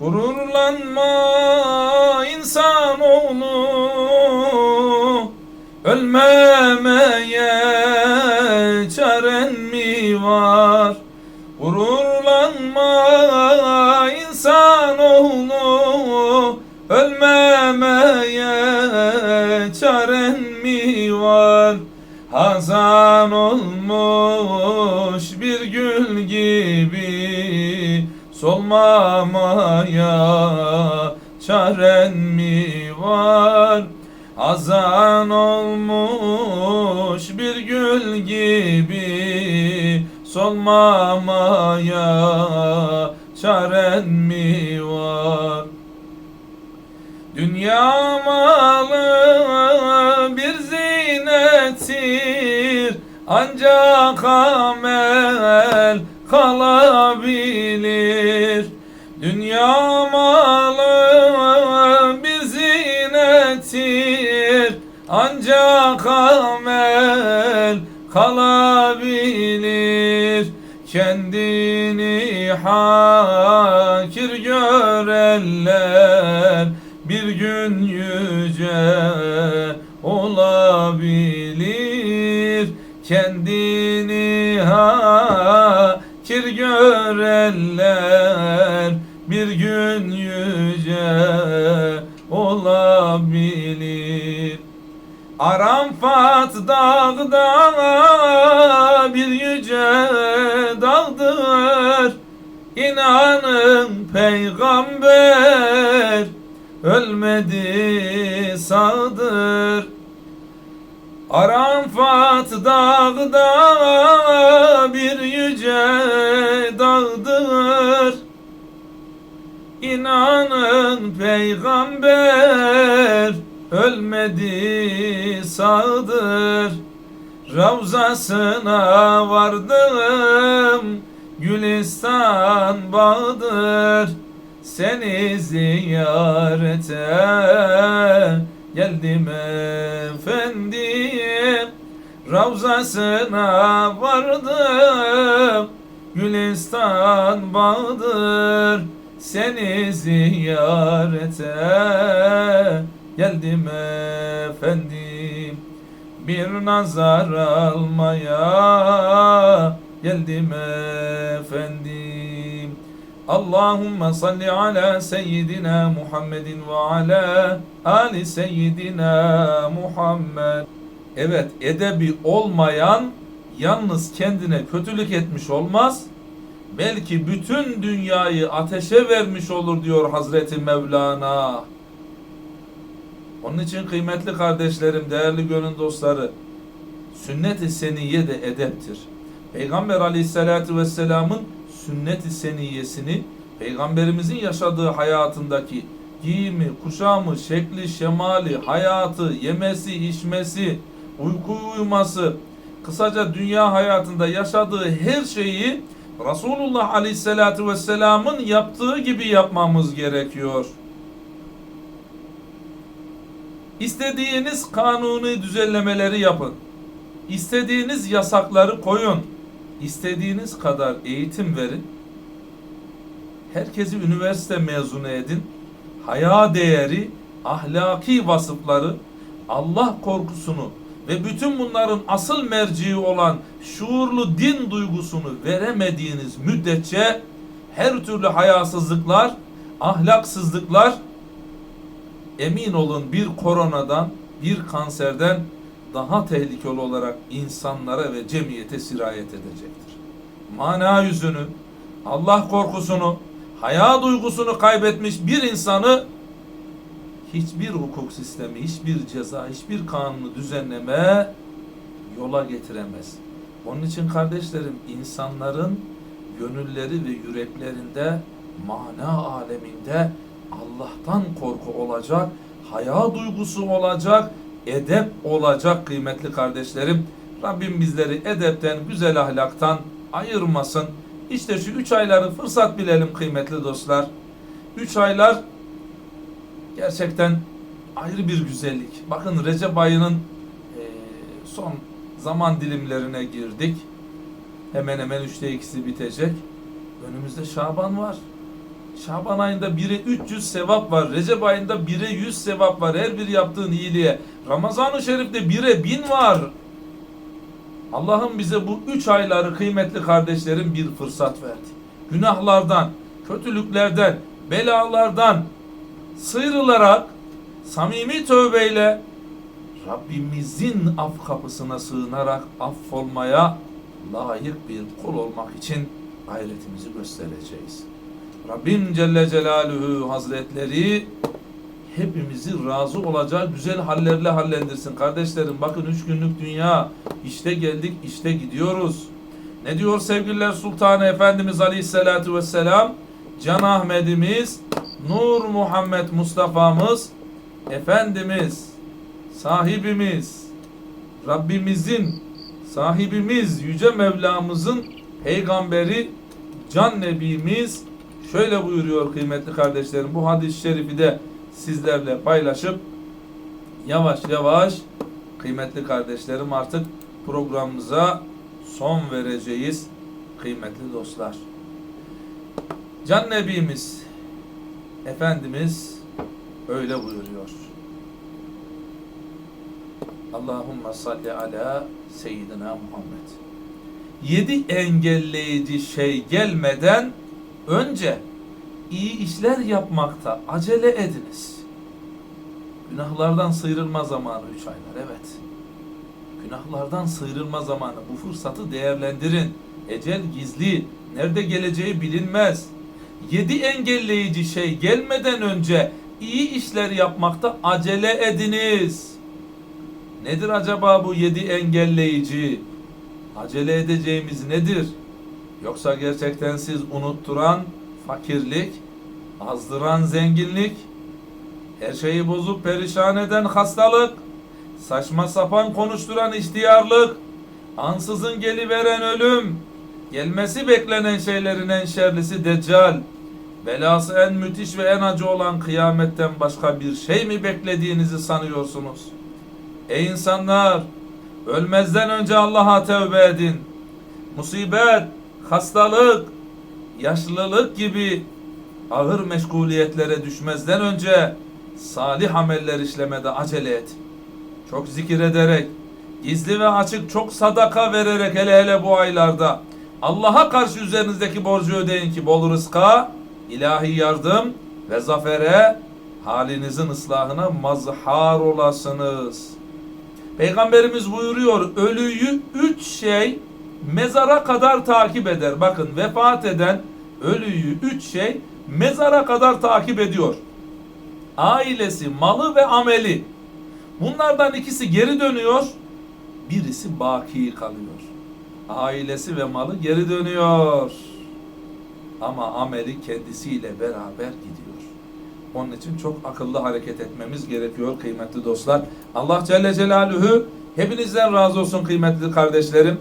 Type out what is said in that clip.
Gururlanma insanoğlu Ölmemeye çaren mi var? Gururlanma insanoğlu Ölmemeye çaren mi var? Hazan olmuş Solmamaya çaren mi var? Hazan olmuş bir gül gibi Solmamaya çaren mi var? Dünya malı bir zinettir Ancak amel kalabilir. Dünya malı bir zinettir Ancak amel kalabilir. Kendini hakir görenler bir gün yüce olabilir. Kendini hakir görenler bir gün yüce olabilir. Arafat dağda bir yüce dağdır İnanın peygamber ölmedi sağdır Arafat dağda İnanın peygamber ölmedi sağdır. Ravzasına vardım Gülistan bağdır. Seni ziyarete geldim efendim. Ravzasına vardım Gülistan bağdır Seni ziyarete geldim efendim Bir nazar almaya geldim efendim Allahümme salli ala seyyidina Muhammedin ve ala ali seyyidina Muhammed. Evet edebi olmayan yalnız kendine kötülük etmiş olmaz. Belki bütün dünyayı ateşe vermiş olur diyor Hazreti Mevlana. Onun için kıymetli kardeşlerim, değerli gönül dostları, sünnet-i seniyye de edeptir. Peygamber aleyhissalatü vesselamın sünnet-i seniyesini peygamberimizin yaşadığı hayatındaki giyimi, kuşamı, şekli, şemali, hayatı, yemesi, içmesi, uyku uyuması, kısaca dünya hayatında yaşadığı her şeyi Resulullah Aleyhisselatü Vesselam'ın yaptığı gibi yapmamız gerekiyor. İstediğiniz kanuni düzenlemeleri yapın. İstediğiniz yasakları koyun. İstediğiniz kadar eğitim verin. Herkesi üniversite mezunu edin. Haya değeri, ahlaki vasıfları, Allah korkusunu ve bütün bunların asıl merciği olan şuurlu din duygusunu veremediğiniz müddetçe her türlü hayasızlıklar, ahlaksızlıklar emin olun bir koronadan, bir kanserden daha tehlikeli olarak insanlara ve cemiyete sirayet edecektir. Mana yüzünü, Allah korkusunu, haya duygusunu kaybetmiş bir insanı hiçbir hukuk sistemi, hiçbir ceza, hiçbir kanunu düzenleme yola getiremez. Onun için kardeşlerim insanların gönülleri ve yüreklerinde mana aleminde Allah'tan korku olacak, haya duygusu olacak, edep olacak kıymetli kardeşlerim. Rabbim bizleri edepten, güzel ahlaktan ayırmasın. İşte şu üç ayları fırsat bilelim kıymetli dostlar. Üç aylar gerçekten ayrı bir güzellik. Bakın Recep ayının e, son zaman dilimlerine girdik. Hemen hemen üçte ikisi bitecek. Önümüzde Şaban var. Şaban ayında 1'e 300 sevap var. Recep ayında 1'e 100 sevap var. Her bir yaptığın iyiliğe. Ramazan-ı Şerif'te 1'e 1000 var. Allah'ım bize bu 3 ayları kıymetli kardeşlerim bir fırsat verdi. Günahlardan, kötülüklerden, belalardan sıyrılarak samimi tövbeyle Rabbimizin af kapısına sığınarak affolmaya layık bir kul olmak için gayretimizi göstereceğiz. Rabbim Celle Celaluhu Hazretleri hepimizi razı olacağı güzel hallerle hallendirsin. Kardeşlerim bakın üç günlük dünya işte geldik işte gidiyoruz. Ne diyor sevgililer Sultanı Efendimiz Aleyhisselatü Vesselam? Can Ahmet'imiz, Nur Muhammed Mustafa'mız, Efendimiz, sahibimiz, Rabbimizin, sahibimiz, Yüce Mevlamızın peygamberi, can nebimiz şöyle buyuruyor kıymetli kardeşlerim. Bu hadis-i şerifi de sizlerle paylaşıp yavaş yavaş kıymetli kardeşlerim artık programımıza son vereceğiz kıymetli dostlar. Can Nebimiz Efendimiz öyle buyuruyor. Allahümme salli ala seyyidina Muhammed. Yedi engelleyici şey gelmeden önce iyi işler yapmakta acele ediniz. Günahlardan sıyrılma zamanı üç aylar evet. Günahlardan sıyrılma zamanı bu fırsatı değerlendirin. Ecel gizli, nerede geleceği bilinmez. Yedi engelleyici şey gelmeden önce iyi işler yapmakta acele ediniz. Nedir acaba bu yedi engelleyici? Acele edeceğimiz nedir? Yoksa gerçekten siz unutturan fakirlik, azdıran zenginlik, her şeyi bozup perişan eden hastalık, saçma sapan konuşturan ihtiyarlık, ansızın geliveren ölüm, gelmesi beklenen şeylerin en şerlisi deccal, belası en müthiş ve en acı olan kıyametten başka bir şey mi beklediğinizi sanıyorsunuz? Ey insanlar! Ölmezden önce Allah'a tövbe edin. Musibet, hastalık, yaşlılık gibi ağır meşguliyetlere düşmezden önce salih ameller işlemede acele et. Çok zikir ederek, gizli ve açık çok sadaka vererek hele hele bu aylarda Allah'a karşı üzerinizdeki borcu ödeyin ki bol rızka, ilahi yardım ve zafere halinizin ıslahına mazhar olasınız. Peygamberimiz buyuruyor ölüyü üç şey mezara kadar takip eder. Bakın vefat eden ölüyü üç şey mezara kadar takip ediyor. Ailesi, malı ve ameli. Bunlardan ikisi geri dönüyor, birisi baki kalıyor. Ailesi ve malı geri dönüyor. Ama ameli kendisiyle beraber gidiyor. Onun için çok akıllı hareket etmemiz gerekiyor kıymetli dostlar. Allah Celle Celaluhu hepinizden razı olsun kıymetli kardeşlerim.